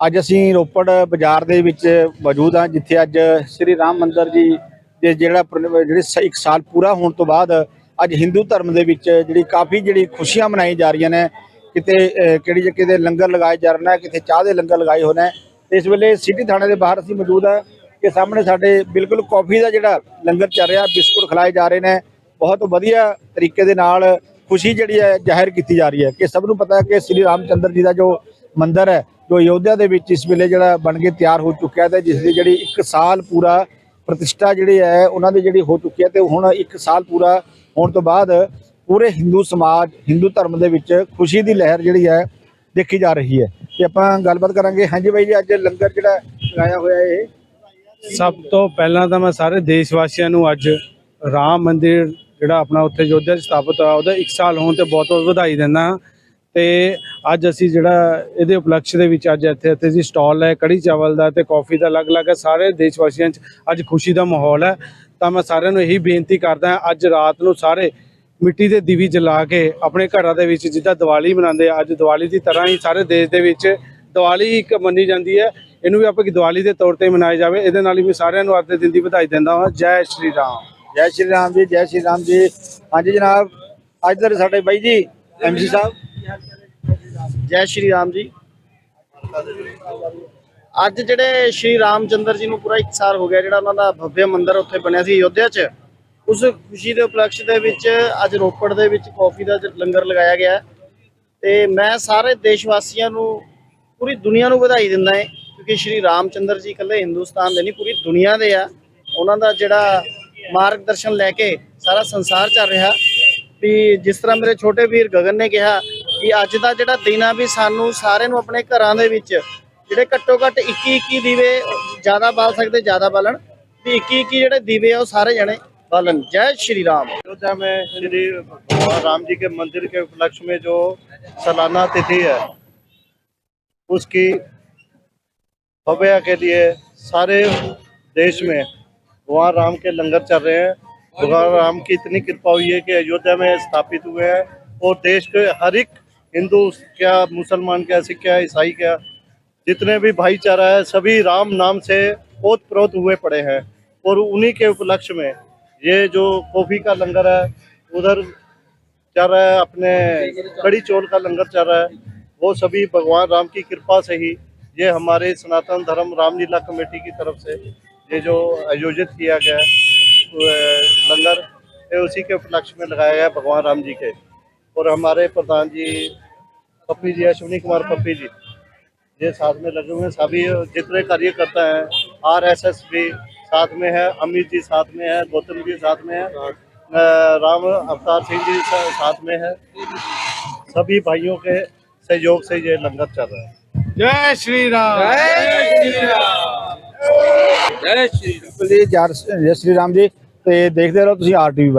ਅੱਜ ਅਸੀਂ ਰੋਪੜ ਬਾਜ਼ਾਰ ਦੇ ਵਿੱਚ ਮੌਜੂਦ ਹਾਂ, ਜਿੱਥੇ ਅੱਜ ਸ਼੍ਰੀ ਰਾਮ ਮੰਦਰ ਜੀ ਦੇ ਜਿਹੜਾ ਜਿਹੜੇ ਸ- ਇੱਕ ਸਾਲ ਪੂਰਾ ਹੋਣ ਤੋਂ ਬਾਅਦ ਅੱਜ ਹਿੰਦੂ ਧਰਮ ਦੇ ਵਿੱਚ ਜਿਹੜੀ ਕਾਫੀ ਜਿਹੜੀ ਖੁਸ਼ੀਆਂ ਮਨਾਈ ਜਾ ਰਹੀਆਂ ਨੇ। ਕਿਤੇ ਕਿਹੜੀ ਜਗ੍ਹਾ ਦੇ ਲੰਗਰ ਲਗਾਏ ਜਾ ਰਹੇ ਨੇ, ਕਿਤੇ ਚਾਹ ਦੇ ਲੰਗਰ ਲਗਾਏ ਹੋਏ ਨੇ। ਇਸ ਵੇਲੇ ਸਿਟੀ ਥਾਣੇ ਦੇ ਬਾਹਰ ਅਸੀਂ ਮੌਜੂਦ ਹਾਂ ਕਿ ਸਾਹਮਣੇ ਸਾਡੇ ਬਿਲਕੁਲ ਕਾਫੀ ਦਾ ਜਿਹੜਾ ਲੰਗਰ ਚੱਲ ਰਿਹਾ, ਬਿਸਕੁਟ ਖਿਲਾਏ ਜਾ ਰਹੇ ਨੇ। ਬਹੁਤ ਵਧੀਆ ਤਰੀਕੇ ਦੇ ਨਾਲ ਖੁਸ਼ੀ ਜਿਹੜੀ ਹੈ ਜ਼ਾਹਿਰ ਕੀਤੀ ਜਾ ਰਹੀ ਹੈ ਕਿ ਸਭ ਨੂੰ ਪਤਾ ਹੈ ਕਿ ਸ੍ਰੀ ਰਾਮਚੰਦਰ ਜੀ ਦਾ ਜੋ ਮੰਦਿਰ ਹੈ ਜੋ ਅਯੋਧਿਆ ਦੇ ਵਿੱਚ ਇਸ ਵੇਲੇ ਜਿਹੜਾ ਬਣ ਕੇ ਤਿਆਰ ਹੋ ਚੁੱਕਿਆ ਹੈ ਤੇ ਜਿਸ ਦੀ ਜਿਹੜੀ 1 ਸਾਲ ਪੂਰਾ ਪ੍ਰਤਿਸ਼ਠਾ ਜਿਹੜੀ ਹੈ, ਉਹਨਾਂ ਦੀ ਜਿਹੜੀ ਹੋ ਚੁੱਕੀ ਹੈ ਤੇ ਹੁਣ 1 ਸਾਲ ਪੂਰਾ ਹੋਣ ਤੋਂ ਬਾਅਦ ਪੂਰੇ ਹਿੰਦੂ ਸਮਾਜ, ਹਿੰਦੂ ਧਰਮ ਦੇ ਵਿੱਚ ਖੁਸ਼ੀ ਦੀ ਲਹਿਰ ਜਿਹੜੀ ਹੈ ਦੇਖੀ ਜਾ ਰਹੀ ਹੈ। ਤੇ ਆਪਾਂ ਗੱਲਬਾਤ ਕਰਾਂਗੇ। ਹਾਂਜੀ ਬਾਈ ਜੀ, ਅੱਜ ਲੰਗਰ ਜਿਹੜਾ ਲਗਾਇਆ ਹੋਇਆ ਹੈ ਇਹ? ਸਭ ਤੋਂ ਪਹਿਲਾਂ ਤਾਂ ਮੈਂ ਸਾਰੇ ਦੇਸ਼ ਵਾਸੀਆਂ ਨੂੰ ਅੱਜ ਰਾਮ ਮੰਦਿਰ ਜਿਹੜਾ ਆਪਣਾ ਉੱਥੇ ਅਯੋਧਿਆ 'ਚ ਸਥਾਪਿਤ ਹੋਇਆ, ਉਹਦਾ 1 ਸਾਲ ਹੋਣ ਤੇ ਬਹੁਤ ਬਹੁਤ ਵਧਾਈ ਦਿੰਦਾ ਹਾਂ। ਤੇ ਅੱਜ ਅਸੀਂ ਜਿਹੜਾ ਇਹਦੇ ਉਪਲਕਸ਼ ਦੇ ਵਿੱਚ ਅੱਜ ਇੱਥੇ ਇੱਥੇ ਜੀ ਸਟਾਲ ਹੈ, ਕੜੀ ਚਾਵਲ ਦਾ ਤੇ ਕਾਫੀ ਦਾ ਅਲੱਗ-ਅਲੱਗ ਹੈ। ਸਾਰੇ ਦੇਸ਼ ਵਾਸੀਆਂ 'ਚ ਅੱਜ ਖੁਸ਼ੀ ਦਾ ਮਾਹੌਲ ਹੈ। ਤਾਂ ਮੈਂ ਸਾਰਿਆਂ ਨੂੰ ਇਹੀ ਬੇਨਤੀ ਕਰਦਾ ਅੱਜ ਰਾਤ ਨੂੰ ਸਾਰੇ ਮਿੱਟੀ ਦੇ ਦੀਵੇ ਜਲਾ ਕੇ ਆਪਣੇ ਘਰਾਂ ਦੇ ਵਿੱਚ ਜਿੱਦਾਂ ਦੀਵਾਲੀ ਮਨਾਉਂਦੇ ਆ, ਅੱਜ ਦੀਵਾਲੀ ਦੀ ਤਰ੍ਹਾਂ ਹੀ ਸਾਰੇ ਦੇਸ਼ ਦੇ ਵਿੱਚ ਦੀਵਾਲੀ ਇੱਕ ਮੰਨੀ ਜਾਂਦੀ ਹੈ। ਇਹਨੂੰ ਵੀ ਆਪਾਂ ਕਿ ਦੀਵਾਲੀ ਦੇ ਤੌਰ ਤੇ ਮਨਾਇਆ ਜਾਵੇ। ਇਹਦੇ ਨਾਲ ਹੀ ਮੈਂ ਸਾਰਿਆਂ ਨੂੰ ਅੱਜ ਦੇ ਦਿਨ ਦੀ ਵਧਾਈ ਦਿੰਦਾ ਹਾਂ। ਜੈ ਸ਼੍ਰੀ ਰਾਮ। ਜੈ ਸ਼੍ਰੀ ਰਾਮ ਜੀ, ਜੈ ਸ਼੍ਰੀ ਰਾਮ ਜੀ। ਹਾਂਜੀ ਜਨਾਬ, ਅੱਜ ਦੇ ਸਾਡੇ ਬਾਈ ਜੀ ਐਮਸੀ ਸਾਹਿਬ। ਜੈ ਸ਼੍ਰੀ ਰਾਮ ਜੀ। ਅੱਜ ਜਿਹੜੇ ਸ਼੍ਰੀ ਰਾਮਚੰਦਰ ਜੀ ਨੂੰ ਪੂਰਾ 1 ਸਾਲ ਹੋ ਗਿਆ, ਜਿਹੜਾ ਉਹਨਾਂ ਦਾ ਭਵਯ ਮੰਦਿਰ ਉੱਥੇ ਬਣਿਆ ਸੀ ਅਯੋਧਿਆ 'ਚ, ਉਸ ਖੁਸ਼ੀ ਦੇ ਉਪਲਕਸ਼ ਦੇ ਵਿੱਚ ਅੱਜ ਰੋਪੜ ਦੇ ਵਿੱਚ ਕਾਫੀ ਦਾ ਲੰਗਰ ਲਗਾਇਆ ਗਿਆ ਹੈ। ਤੇ ਮੈਂ ਸਾਰੇ ਦੇਸ਼ ਵਾਸੀਆਂ ਨੂੰ ਪੂਰੀ ਦੁਨੀਆ ਨੂੰ ਵਧਾਈ ਦਿੰਦਾ ਹਾਂ, ਕਿਉਂਕਿ ਸ਼੍ਰੀ ਰਾਮਚੰਦਰ ਜੀ ਇਕੱਲੇ ਹਿੰਦੁਸਤਾਨ ਦੇ ਨਹੀਂ, ਪੂਰੀ ਦੁਨੀਆ ਦੇ ਆ। ਉਹਨਾਂ ਦਾ ਜਿਹੜਾ ਮਾਰਗਦਰਸ਼ਨ ਲੈ ਕੇ ਸਾਰਾ ਸੰਸਾਰ ਚੱਲ ਰਿਹਾ। ਵੀ ਜਿਸ ਤਰ੍ਹਾਂ ਮੇਰੇ ਛੋਟੇ ਵੀਰ ਗਗਨ ਨੇ ਕਿਹਾ ਕਿ ਅੱਜ ਦਾ ਜਿਹੜਾ ਦਿਨ ਆ ਵੀ ਸਾਨੂੰ ਸਾਰਿਆਂ ਨੂੰ ਆਪਣੇ ਘਰਾਂ ਦੇ ਵਿੱਚ ਜਿਹੜੇ ਘੱਟੋ ਘੱਟ 21 21 ਦੀਵੇ ਜ਼ਿਆਦਾ ਬਾਲ ਸਕਦੇ ਜ਼ਿਆਦਾ ਬਾਲਣ ਵੀ 21 21 ਜਿਹੜੇ ਦੀਵੇ ਆ ਉਹ ਸਾਰੇ ਜਣੇ बालन जय श्री राम अयोध्या में श्री भगवान राम जी के मंदिर के उपलक्ष्य में जो सालाना तिथि है उसकी भव्य के लिए सारे देश में भगवान राम के लंगर चल रहे हैं भगवान राम की इतनी कृपा हुई है कि अयोध्या में स्थापित हुए हैं और देश के हर एक हिंदू क्या, मुसलमान क्या, सिख क्या, ईसाई क्या, जितने भी भाईचारा है, सभी राम नाम से ओत प्रोत हुए पड़े हैं। और उन्हीं के उपलक्ष्य में ये जो कॉफ़ी का लंगर है, उधर चल रहा है, अपने कड़ी चौल का लंगर चल रहा है, वो सभी भगवान राम की कृपा से ही ये हमारे सनातन धर्म रामलीला कमेटी की तरफ़ से ये जो आयोजित किया गया लंगर, ये उसी के उपलक्ष्य में लगाया गया भगवान राम जी के। और हमारे प्रधान जी पप्पी जी अश्विनी कुमार पप्पी जी ये साथ में लगे हुए हैं सभी जितने कार्यकर्ता हैं आरएसएस भी साथ में है अमित जी साथ में है गौतम जी साथ में है अ, राम अवतार सिंह जी सा- साथ में है सभी भाइयों के सहयोग से ये लंगर चल रहा है ਜੈ ਸ਼੍ਰੀ ਰਾਮ ਬਿਲਕੁਲ ਜੀ ਜੈ ਜੈ ਸ਼੍ਰੀ ਰਾਮ ਜੀ ਤੇ ਦੇਖਦੇ ਰਹੋ ਤੁਸੀਂ ਆਰਟੀਵੀ